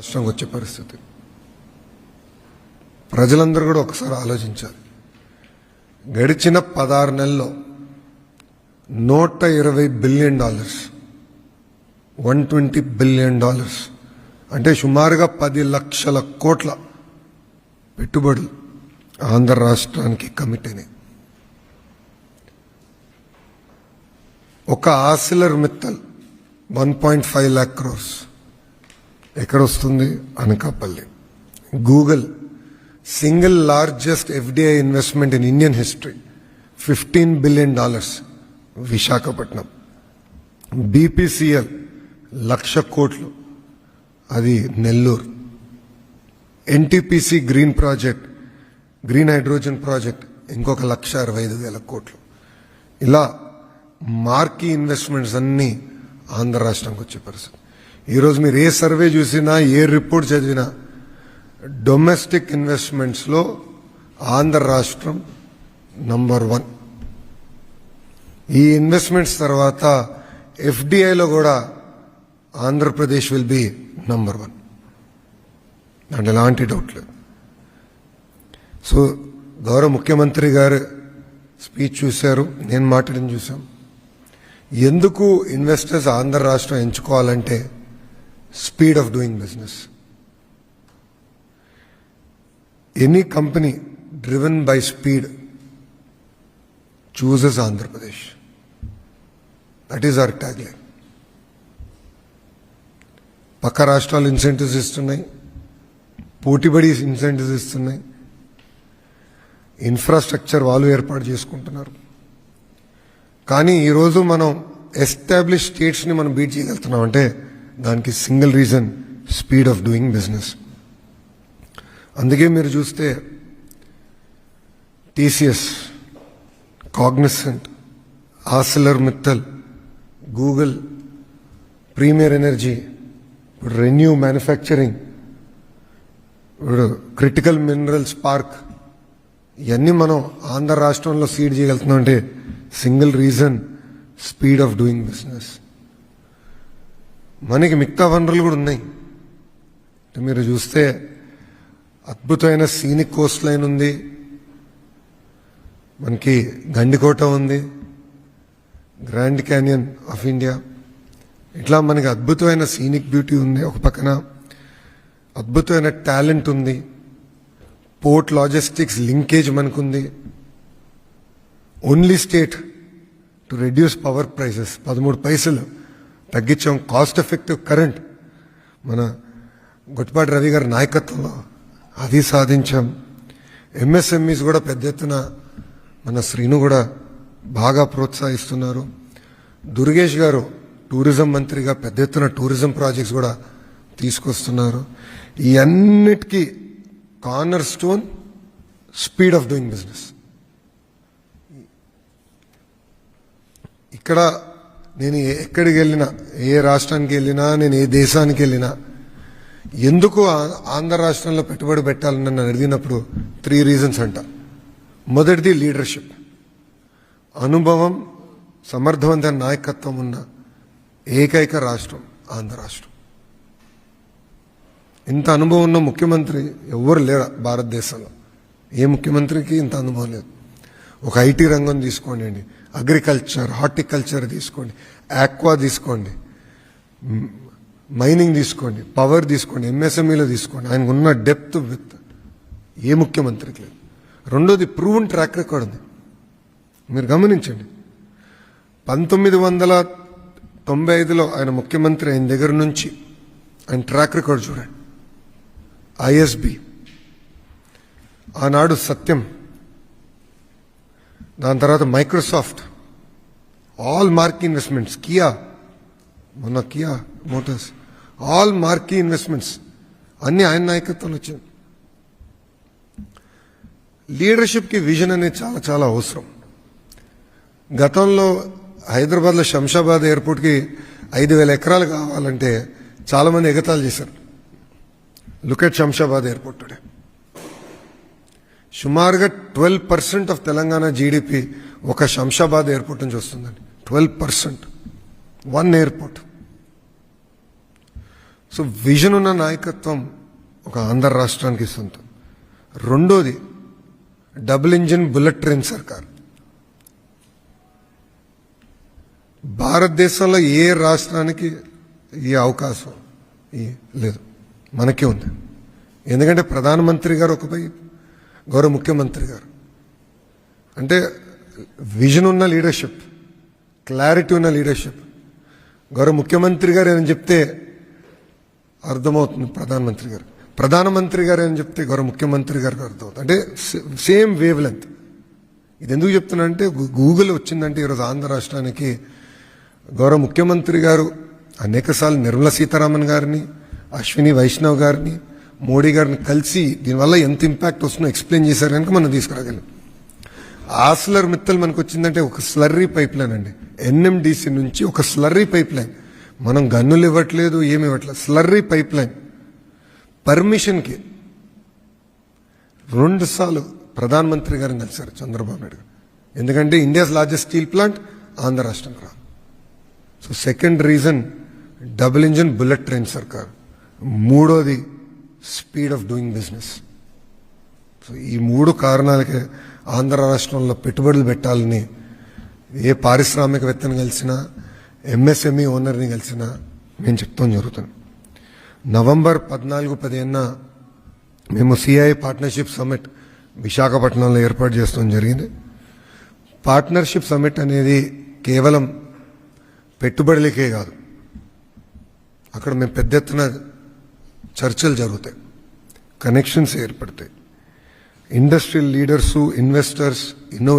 రాష్ట్రంకి వచ్చే పరిస్థితి. ప్రజలందరూ కూడా ఒకసారి ఆలోచించాలి. గడిచిన పదహారు నెలల్లో నూట ఇరవై billion dollars one twenty billion dollars అంటే సుమారుగా పది లక్షల కోట్ల పెట్టుబడులు ఆంధ్ర రాష్ట్రానికి కమిట్ అయినాయి. ఒక Arcelor Mittal one point five lakh crores. ఎక్కడ వస్తుంది Anakapalli Google single largest FDI investment in Indian history fifteen billion dollars Visakhapatnam BPCL లక్ష కోట్లు అది Nellore. NTPC green project green hydrogen project ఇంకొక లక్ష అరవై ఐదు వేల కోట్లు. ఇలా మార్కీ ఇన్వెస్ట్మెంట్స్ అన్నీ ఆంధ్ర రాష్ట్రంకి వచ్చే పరిస్థితి. ఈరోజు మీరు ఏ సర్వే చూసినా ఏ రిపోర్ట్ చదివినా డొమెస్టిక్ ఇన్వెస్ట్మెంట్స్లో ఆంధ్ర రాష్ట్రం నంబర్ వన్. ఈ ఇన్వెస్ట్మెంట్స్ తర్వాత ఎఫ్డిఐలో కూడా Andhra Pradesh will be number one. దాంట్లో ఎలాంటి డౌట్ లేదు. సో గౌరవ ముఖ్యమంత్రి గారు స్పీచ్ చూశారు నేను మాట్లాడిన చూసాం ఎందుకు ఇన్వెస్టర్స్ ఆంధ్ర రాష్ట్రం ఎంచుకోవాలంటే speed of doing business any company driven by speed chooses Andhra Pradesh that is our tag పక్క రాష్ట్రాలు ఇన్సెంటివ్స్ ఇస్తున్నాయి. పోటీబడి ఇన్సెంటివ్స్ ఇస్తున్నాయి. ఇన్ఫ్రాస్ట్రక్చర్ వాళ్ళు ఏర్పాటు చేసుకుంటున్నారు. కానీ ఈరోజు మనం ఎస్టాబ్లిష్ స్టేట్స్ని మనం బీట్ చేయగలుగుతున్నాం. అంటే దానికి single reason speed of doing business. అందుకే మీరు చూస్తే TCS Cognizant Arcelor Mittal Google Premier energy ఇప్పుడు రెన్యూ మ్యానుఫ్యాక్చరింగ్ ఇప్పుడు క్రిటికల్ మినరల్స్ పార్క్ ఇవన్నీ మనం ఆంధ్ర రాష్ట్రంలో సీడ్ చేయగలుగుతున్నాం అంటే single reason speed of doing business. మనకి మిగతా వనరులు కూడా ఉన్నాయి. అంటే మీరు చూస్తే అద్భుతమైన సీనిక్ కోస్ట్ లైన్ ఉంది. మనకి గండికోట ఉంది. గ్రాండ్ క్యానియన్ ఆఫ్ ఇండియా ఇట్లా మనకి అద్భుతమైన సీనిక్ బ్యూటీ ఉంది ఒక పక్కన. అద్భుతమైన టాలెంట్ ఉంది. పోర్ట్ లాజిస్టిక్స్ లింకేజ్ మనకుంది. Only state to reduce power prices పదమూడు పైసలు. తగ్గించాం. కాస్ట్ ఎఫెక్టివ్ కరెంట్ మన గుట్పాటి రవి గారి నాయకత్వంలో అది సాధించాం. ఎంఎస్ఎంఈస్ కూడా పెద్ద ఎత్తున మన శ్రీను కూడా బాగా ప్రోత్సహిస్తున్నారు. దుర్గేష్ గారు టూరిజం మంత్రిగా పెద్ద ఎత్తున టూరిజం ప్రాజెక్ట్స్ కూడా తీసుకొస్తున్నారు. ఈ అన్నిటికీ cornerstone speed of doing business ఇక్కడ నేను ఎక్కడికి వెళ్ళినా ఏ రాష్ట్రానికి వెళ్ళినా నేను ఏ దేశానికి వెళ్ళినా ఎందుకు ఆంధ్ర రాష్ట్రంలో పెట్టుబడి పెట్టాలని నన్ను అడిగినప్పుడు త్రీ రీజన్స్ అంట. మొదటిది లీడర్షిప్ అనుభవం సమర్థవంతమైన నాయకత్వం ఉన్న ఏకైక రాష్ట్రం ఆంధ్ర రాష్ట్రం. ఇంత అనుభవం ఉన్న ముఖ్యమంత్రి ఎవ్వరు లేరు భారతదేశంలో? ఏ ముఖ్యమంత్రికి ఇంత అనుభవం లేదు? ఒక ఐటీ రంగం తీసుకోండి అగ్రికల్చర్ హార్టికల్చర్ తీసుకోండి ఆక్వా తీసుకోండి మైనింగ్ తీసుకోండి పవర్ తీసుకోండి ఎంఎస్ఎంఈలో తీసుకోండి. ఆయన ఉన్న డెప్త్ విత్ ఏ ముఖ్యమంత్రికి లేదు. రెండోది ప్రూవన్ ట్రాక్ రికార్డ్ ఉంది. మీరు గమనించండి. పంతొమ్మిది వందల తొంభై ఐదులో ఆయన ముఖ్యమంత్రి ఆయన దగ్గర నుంచి ఆయన ట్రాక్ రికార్డ్ చూడండి. ఐఎస్బి ఆనాడు సత్యం. దాని తర్వాత Microsoft all marquee investments Kia మొన్న Kia motors all marquee investments అన్ని ఆయన నాయకత్వంలో వచ్చాయి. లీడర్షిప్కి విజన్ అనేది చాలా చాలా అవసరం. గతంలో హైదరాబాద్లో శంషాబాద్ ఎయిర్పోర్ట్కి ఐదు వేల ఎకరాలు కావాలంటే చాలామంది ఎగతాలు చేశారు. Look at Shamshabad airport today సుమారుగా twelve percent of Telangana GDP ఒక శంషాబాద్ ఎయిర్పోర్ట్ నుంచి వస్తుందండి. Twelve percent. One airport. So vision ఉన్న నాయకత్వం ఒక ఆంధ్ర రాష్ట్రానికి సొంతం. రెండోది డబుల్ ఇంజిన్ బుల్లెట్ ట్రైన్ సర్కార్. భారతదేశంలో ఏ రాష్ట్రానికి ఈ అవకాశం లేదు మనకే ఉంది. ఎందుకంటే ప్రధానమంత్రి గారు ఒకపై గౌరవ ముఖ్యమంత్రి గారు. అంటే విజన్ ఉన్న లీడర్షిప్ క్లారిటీ ఉన్న లీడర్షిప్. గౌరవ ముఖ్యమంత్రి గారు ఏమని చెప్తే అర్థమవుతుంది ప్రధానమంత్రి గారు. ప్రధానమంత్రి గారు అని చెప్తే గౌరవ ముఖ్యమంత్రి గారికి అర్థమవుతుంది. అంటే సేమ్ వేవ్ లెంత్ ఇది ఎందుకు చెప్తున్నా అంటే గూగుల్ వచ్చిందంటే ఈరోజు ఆంధ్ర రాష్ట్రానికి గౌరవ ముఖ్యమంత్రి గారు అనేకసార్లు నిర్మలా సీతారామన్ గారిని అశ్విని వైష్ణవ్ గారిని మోడీ గారిని కలిసి దీనివల్ల ఎంత ఇంపాక్ట్ వస్తుందో ఎక్స్ప్లెయిన్ చేశారు కనుక మనం తీసుకురాగలం. ఆస్లర్ మిత్తల్ మనకు వచ్చిందంటే ఒక స్లర్రీ పైప్ లైన్ అండి. ఎన్ఎండిసి నుంచి ఒక స్లర్రీ పైప్ లైన్. మనం గన్నులు ఇవ్వట్లేదు ఏమి ఇవ్వట్లేదు. Slurry pipe line. పర్మిషన్కి రెండు సార్లు ప్రధానమంత్రి గారిని కలిశారు చంద్రబాబు నాయుడు గారు. ఎందుకంటే India's largest steel plant Andhra రాష్ట్రంలో రా so second reason double engine bullet train సర్కార్. మూడోది speed of doing business. So ఈ మూడు కారణాలకే ఆంధ్ర రాష్ట్రంలో పెట్టుబడులు పెట్టాలని ఏ పారిశ్రామికవేత్తని కలిసినా ఎంఎస్ఎంఈ ఓనర్ని కలిసినా మేము చెప్తాం జరుగుతుంది. నవంబర్ పద్నాలుగు పదిహేన మేము సిఐ పార్ట్నర్షిప్ సమ్మిట్ విశాఖపట్నంలో ఏర్పాటు చేస్తాం జరిగింది. పార్ట్నర్షిప్ సమ్మిట్ అనేది కేవలం పెట్టుబడులకే కాదు. అక్కడ మేము పెద్ద ఎత్తున चर्चल जो कनेक्शन ऐरपड़ता है इंडस्ट्रियल लीडर्स इन्वेस्टर्स इनोवेट